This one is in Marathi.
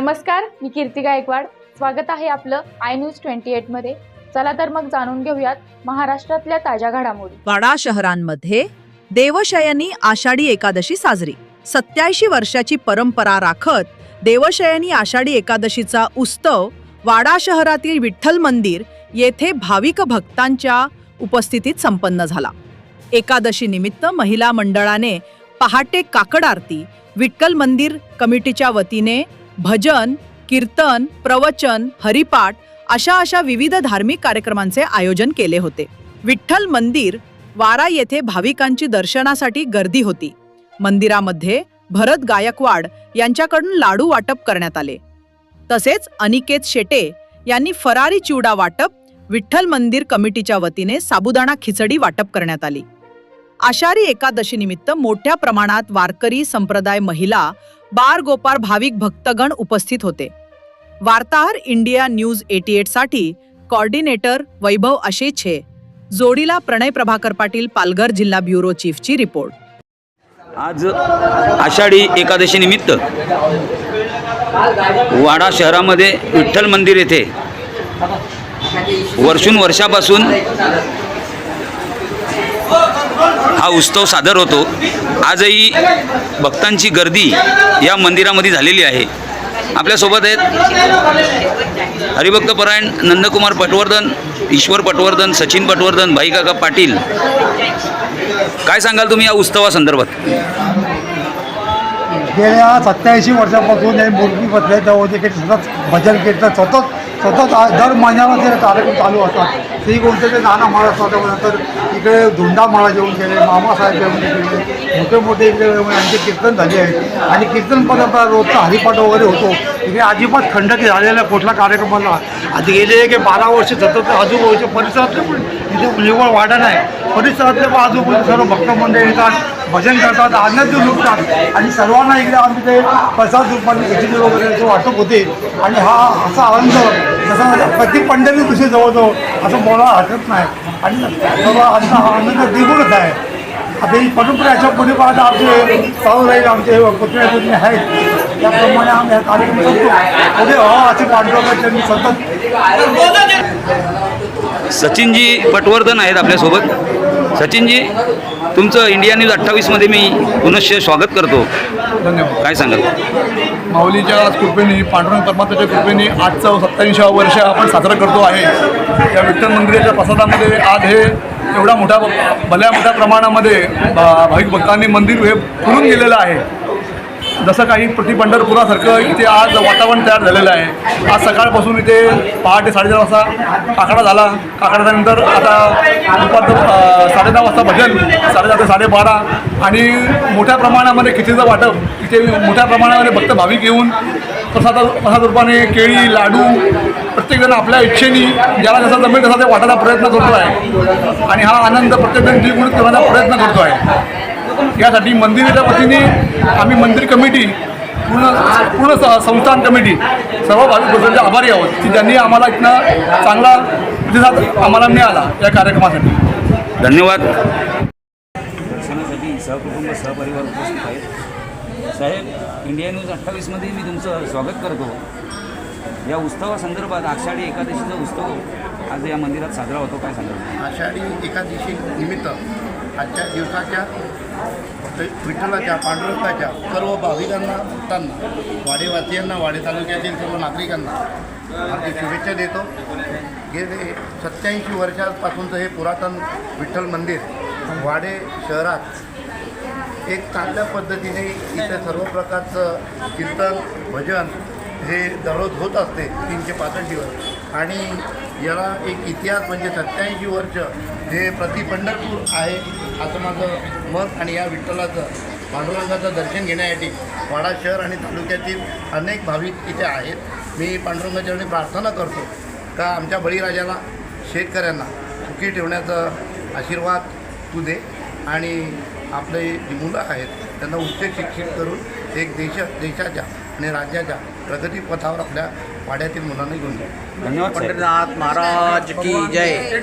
नमस्कार मी कीर्ती गायकवाड. स्वागत आहे आपलं आय न्यूज ट्वेंटी मध्ये. चला तर मग जाणून घेऊयात महाराष्ट्रातल्या ताज्या घडामोडी. वाडा शहरांमध्ये देवशयनी आषाढी एकादशी साजरी. सत्याऐंशी वर्षाची परंपरा राखत देवशयनी आषाढी एकादशीचा उत्सव वाडा शहरातील विठ्ठल मंदिर येथे भाविक भक्तांच्या उपस्थितीत संपन्न झाला. एकादशी निमित्त महिला मंडळाने पहाटे काकड आरती विठ्ठल मंदिर कमिटीच्या वतीने भजन कीर्तन प्रवचन हरिपाठ अशा अशा विविध धार्मिक कार्यक्रमांचे आयोजन केले होते. विठ्ठल मंदिर वारा येथे भाविकांची दर्शनासाठी गर्दी होती. मंदिरामध्ये भरत गायकवाड यांच्याकडून लाडू वाटप करण्यात आले. तसेच अनिकेत शेटे यांनी फरारी चिवडा वाटप विठ्ठल मंदिर कमिटीच्या वतीने साबुदाणा खिचडी वाटप करण्यात आली. आषाढी एकादशीनिमित्त मोठ्या प्रमाणात वारकरी संप्रदाय महिला बार गोपार भाविक भक्तगण उपस्थित होते. वार्ताहर इंडिया न्यूज एटी एटसाठी कॉर्डिनेटर वैभव आशेछे जोडीला प्रणय प्रभाकर पाटील पालघर जिल्हा ब्युरो चीफची रिपोर्ट. आज आषाढी एकादशी निमित्त वाडा शहरामध्ये विठ्ठल मंदिर येथे वर्षून वर्षापासून हा उत्सव सादर होतो. आजही भक्तांची गर्दी या मंदिरामध्ये झालेली आहे. आपल्यासोबत आहेत हरिभक्तपरायण नंदकुमार पटवर्धन ईश्वर पटवर्धन सचिन पटवर्धन भाईकाका पाटील. काय सांगाल तुम्ही या उत्सवासंदर्भात? गेल्या सत्याऐंशी वर्षापासून हे मूर्ती बसले त्यामध्ये काही सतत भजन कीर्तन सतत सतत दर महिन्याला ते कार्यक्रम चालू असतात श्री कोणते नाना महाराज असतात नंतर इकडे धुंडा महाराज येऊन गेले मामासाहेब येऊन गेले मोठे मोठे इकडे यांचे कीर्तन झाले आहेत आणि कीर्तन परंपरा रोजचा हरिपाठ वगैरे होतो. इकडे अजिबात खंडकी झालेला कुठला कार्यक्रमाला आधी गेले की बारा वर्ष सतत आजूबाजूच्या परिसरातले पण निव्वळ वाडा नाही. परिसरातले बाजूबाजू सर्व भक्त मंडळी येतात भजन करतात आनंद लुटतात. आणि सर्वांना इकडे आम्ही ते प्रसाद रूपाने खिचडी वगैरे ते वाटप होते. आणि हा असा आनंद जसा प्रत्येक पंढरी दुसरी जवळजवळ असं बोलायला हटत नाही. आणि सर्व आमचा हा आनंद द्विगुणच आहे. आता ही परंपरा याच्यापुढे पाहता आमचे चालू राहील आमचे पुतळे पुतणे आहेत त्याप्रमाणे आम्ही हा। कार्यक्रम करतो पुढे हो। असे पांडुरंगाचे त्यांनी सतत सचिनजी पटवर्धन आहेत आपल्यासोबत. सचिनजी तुमचं इंडिया न्यूज अठ्ठावीसमध्ये मी पुनश्च स्वागत करतो. धन्यवाद. काय सांगाल? माऊलीच्या कृपेने पांडुरंग परमात्म्याच्या कृपेने आजचं सत्त्याऐंशीवं वर्ष आपण साजरं करतो आहे. या विठ्ठल मंदिराच्या प्रसादामध्ये आज हे एवढा मोठा भल्या मोठ्या प्रमाणामध्ये भाविक भक्तांनी मंदिर हे फुलून गेलेलं आहे. जसं काही प्रति पंढरपुरासारखं इथे आज वातावरण तयार झालेलं आहे. आज सकाळपासून इथे पहाटे साडेदहा वाजता काकडा झाला. काकडानंतर आता दुपार साडेदहा वाजता भजन साडेदहा ते साडेबारा. आणि मोठ्या प्रमाणामध्ये खिचडीचं वाटप इथे मोठ्या प्रमाणामध्ये भक्त भाविक येऊन प्रसाद प्रसाद रूपाने केळी लाडू प्रत्येकजण आपल्या इच्छेने ज्याला जसा जमेल तसा ते वाटायचा प्रयत्न करतो आहे आणि हा आनंद प्रत्येकजण द्विगुणित करण्याचा प्रयत्न करतो आहे यासाठी मंदिराच्या वतीने आम्ही मंदिर कमिटी पूर्ण पूर्ण स- संस्थान कमिटी सर्व भाविक भक्तांचे आभारी आहोत की ज्यांनी आम्हाला इथनं चांगला प्रतिसाद आम्हाला मिळाला या कार्यक्रमासाठी. धन्यवाद. सहकुटुंब सहपरिवार उपस्थित आहेत. साहेब इंडिया न्यूज अठ्ठावीसमध्ये मी तुमचं स्वागत करतो. या उत्सवासंदर्भात आषाढी एकादशीचा उत्सव आज या मंदिरात साजरा होतो. काय सांगा आषाढी एकादशी निमित्त आजच्या दिवसाच्या विठ्ठलाच्या पांडुरंगाच्या सर्व भाविकांना भक्तांना वाडेवासियांना वाडे तालुक्यातील सर्व नागरिकांना आपली शुभेच्छा देतो. गेले सत्याऐंशी वर्षापासूनचं हे पुरातन विठ्ठल मंदिर वाडे शहरात एक चांगल्या पद्धतीने इथे सर्व प्रकारचं कीर्तन भजन हे दररोज होत असते तीनशे पासष्ट दिवस. आणि याला एक इतिहास म्हणजे सत्याऐंशी वर्ष हे प्रति पंढरपूर आहे असं माझं मत. आणि या विठ्ठलाचं पांडुरंगाचं दर्शन घेण्यासाठी वाडा शहर आणि तालुक्यातील अनेक भाविक इथे आहेत. मी पांडुरंगाच्या प्रार्थना करतो का आमच्या बळीराजाला शेतकऱ्यांना सुखी ठेवण्याचा आशीर्वाद तू दे. आणि आपले जी मुलं आहेत त्यांना उच्च शिक्षित करून एक देश देशाच्या आणि राज्याच्या प्रगतीपथावर आपल्या वाड्यातील मुलांना घेऊन जाऊ. धन्यवाद पंढरीनाथ महाराज की जय.